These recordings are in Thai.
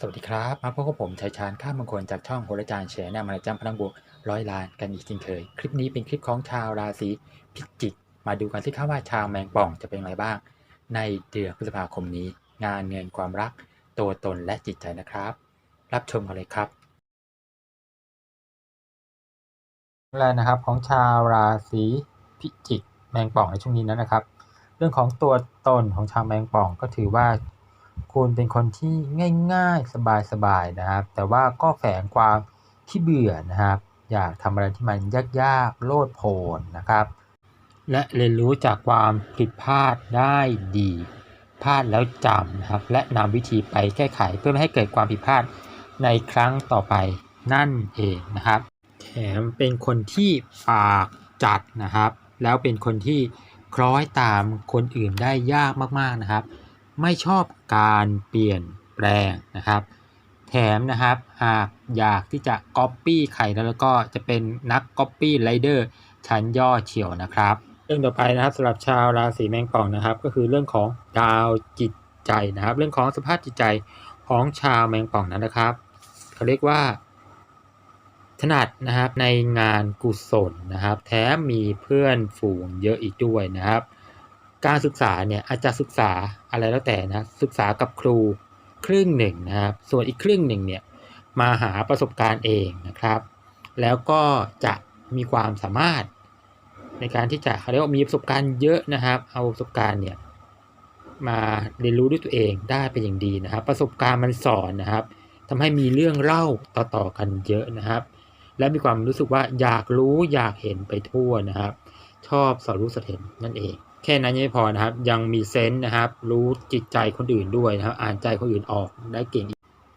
สวัสดีครับ มาพบกับผมชัยชาญข้ามมงคลจากช่องโหราจารย์แฉแนวมาจำพลังบวกร้อยล้านกันอีกเช่นเคย คลิปนี้เป็นคลิปของชาวราศีพิจิก มาดูกันที่ครับว่าชาวแมงป่องจะเป็นอย่างไรบ้าง ในเดือนพฤษภาคมนี้ งานเงินความรัก ตัวตนและจิตใจนะครับ รับชมกันเลยครับแรกนะครับของชาวราศีพิจิก แมงป่องในช่วงนี้นั้นนะครับ เรื่องของตัวตนของชาวแมงป่องก็ถือว่า คุณเป็นคนที่ง่ายๆ สบายๆนะครับ แต่ว่าก็แฝงความที่เบื่อนะครับ อยากทำอะไรที่มันยากๆ โลดโผนนะครับ และเรียนรู้จากความผิดพลาดได้ดีพลาดแล้วจำนะครับ และนำวิธีไปแก้ไขเพื่อไม่ให้เกิดความผิดพลาดในครั้งต่อไปนั่นเองนะครับ แถมเป็นคนที่ปากจัดนะครับ แล้วเป็นคนที่คล้อยตามคนอื่นได้ยากมากๆนะครับ ไม่ชอบการเปลี่ยนแปลงนะครับ แถมนะครับหากอยากที่จะก๊อปปี้ใครแล้วก็จะเป็นนักก๊อปปี้ไรเดอร์ชั้นย่อเฉียวนะครับ เรื่องต่อไปนะครับสำหรับชาวราศีแมงป่องนะครับ ก็คือเรื่องของดาวจิตใจนะครับ เรื่องของสภาพจิตใจของชาวแมงป่องนั้นนะครับเขาเรียกว่าถนัดนะครับในงานกุศลนะครับ แถมมีเพื่อนฝูงเยอะอีกด้วยนะครับ การศึกษาเนี่ยอาจจะศึกษาอะไรแล้วแต่นะศึกษากับครูครึ่งหนึ่งนะครับ ส่วนอีกครึ่งหนึ่งเนี่ยมาหาประสบการณ์เองนะครับ แล้วก็จะมีความสามารถในการที่จะเขาเรียกว่ามีประสบการณ์เยอะนะครับ เอาประสบการณ์เนี่ยมาเรียนรู้ด้วยตัวเองได้เป็นอย่างดีนะครับ ประสบการณ์มันสอนนะครับทำให้มีเรื่องเล่าต่อๆกันเยอะนะครับ และมีความรู้สึกว่าอยากรู้อยากเห็นไปทั่วนะครับ ชอบสอรู้สเห็นนั่นเอง แค่นั้นยังไม่พอนะครับ ยังมีเซนส์นะครับ รู้จิตใจคนอื่นด้วยนะครับ อ่านใจคนอื่นออกได้เก่ง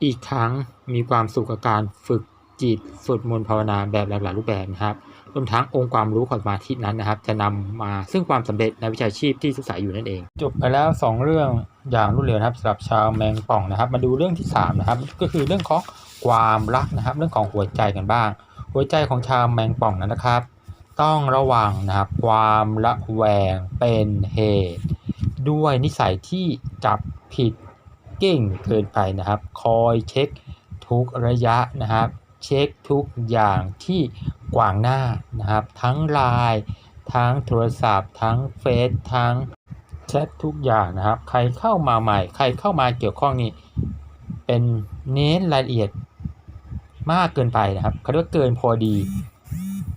อีกทั้งมีความสุขกับการฝึกจิตสวดมนต์ภาวนาแบบหลากหลายรูปแบบนะครับรวมทั้งองค์ความรู้ของสมาธินั้นนะครับ จะนำมาซึ่งความสำเร็จในวิชาชีพที่ศึกษาอยู่นั่นเอง จบไปแล้ว 2 เรื่องอย่างรวดเร็วนะครับสำหรับชาวแมงป่องนะครับ มาดูเรื่องที่ 3 นะครับ ก็คือเรื่องของความรักนะครับ เรื่องของหัวใจกันบ้าง หัวใจของชาวแมงป่องนั้นนะครับ ต้องระวังนะครับความระแวงเป็นเหตุ ด้วยนิสัยที่จับผิดเก่งเกินไปนะครับ คอยเช็คทุกระยะนะครับ เช็คทุกอย่างที่กวางหน้านะครับ ทั้งไลน์ทั้งโทรศัพท์ ทั้งเฟซทั้งแชททุกอย่างนะครับ ใครเข้ามาใหม่ ใครเข้ามาเกี่ยวข้องนี่เป็นเน้นรายละเอียดมากเกินไปนะครับเขาเรียกว่าเกินพอดี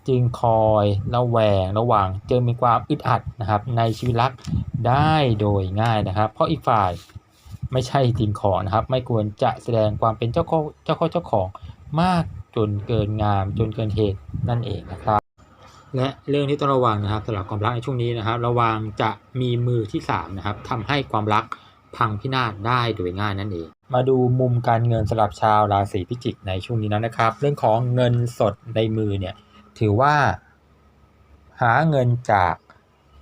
จึงคอยระแวงระหวังเจอมีความอึดอัดนะครับ ในชีวิตรักได้โดยง่ายนะครับ เพราะอีกฝ่ายไม่ใช่จริงขอนะครับ ไม่ควรจะแสดงความเป็นเจ้าข้อเจ้าข้อเจ้าของมากจนเกินงามจนเกินเหตุนั่นเองนะครับ และเรื่องที่ต้องระวังนะครับสำหรับความรักในช่วงนี้นะครับ ระวังจะมีมือที่สามนะครับทำให้ความรักพังพินาศได้โดยง่ายนั่นเอง มาดูมุมการเงินสำหรับชาวราศีพิจิกในช่วงนี้นั้นนะครับ เรื่องของเงินสดในมือเนี่ย ถือว่าหาเงินจาก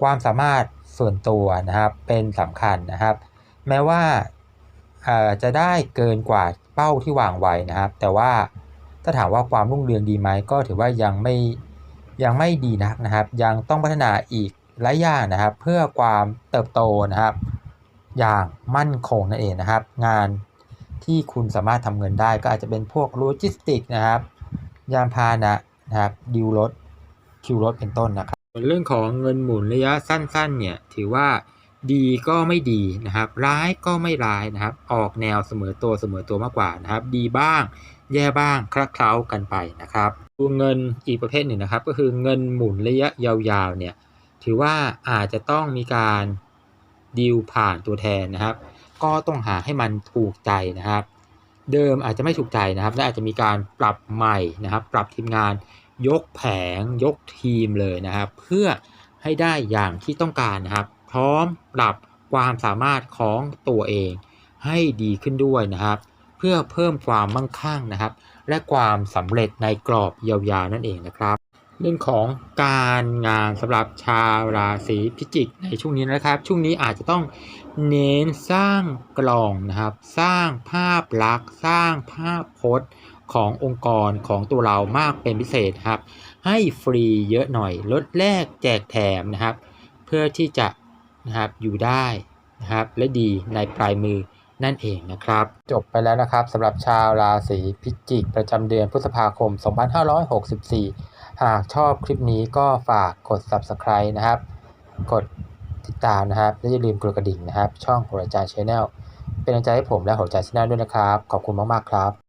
ความสามารถส่วนตัวนะครับเป็นสำคัญนะครับ แม้ว่าจะได้เกินกว่าเป้าที่วางไว้นะครับ แต่ว่าถ้าถามว่าความรุ่งเรืองดีไหมก็ถือว่ายังไม่ยังไม่ดีนักนะครับ ยังต้องพัฒนาอีกหลายอย่างนะครับ เพื่อความเติบโตนะครับ อย่างมั่นคงนั่นเองนะครับ งานที่คุณสามารถทำเงินได้ก็อาจจะเป็นพวกโลจิสติกนะครับ ยานพาหนะ นะครับดิวรถคิวรถเป็นต้นนะครับเรื่องของเงินหมุนระยะสั้นๆเนี่ยถือว่าดีก็ไม่ดีนะครับ ร้ายก็ไม่ร้ายนะครับ ออกแนวเสมอตัวเสมอตัวมากกว่านะครับ ดีบ้าง แย่บ้างคลักเคล้ากันไปนะครับดูเงินอีกประเภทหนึ่งนะครับ ก็คือเงินหมุนระยะยาวๆเนี่ยถือว่าอาจจะต้องมีการดีลผ่านตัวแทนนะครับ ก็ต้องหาให้มันถูกใจนะครับ เดิมอาจจะไม่ถูกใจนะครับ และอาจจะมีการปรับใหม่นะครับ ปรับทีมงานยกแผงยกทีมเลยนะครับ เพื่อให้ได้อย่างที่ต้องการนะครับ พร้อมปรับความสามารถของตัวเองให้ดีขึ้นด้วยนะครับ เพื่อเพิ่มความมั่งคั่งนะครับ และความสำเร็จในกรอบยาวๆนั่นเองนะครับ เรื่องของการงานสำหรับชาวราศีพิจิกในช่วงนี้นะครับ ช่วงนี้อาจจะต้องเน้นสร้างกล่องนะครับ สร้างภาพลักษณ์ สร้างภาพพจน์ขององค์กรของตัวเรามากเป็นพิเศษครับ ให้ฟรีเยอะหน่อยลดแลกแจกแถมนะครับ เพื่อที่จะนะครับอยู่ได้นะครับและดีในปลายมือ นั่นเองนะครับ จบไปแล้วนะครับสำหรับชาวราศีพิจิก ประจำเดือนพฤษภาคม 2564 หากชอบคลิปนี้ก็ฝากกด Subscribe นะครับ กดติดตามนะครับ และอย่าลืมกดกระดิ่งนะครับ ช่องโหราจาร์ชาแนลเป็นกำลังใจให้ผมและโหราจาร์ชาแนลด้วยนะครับ ขอบคุณมาก ๆ ครับ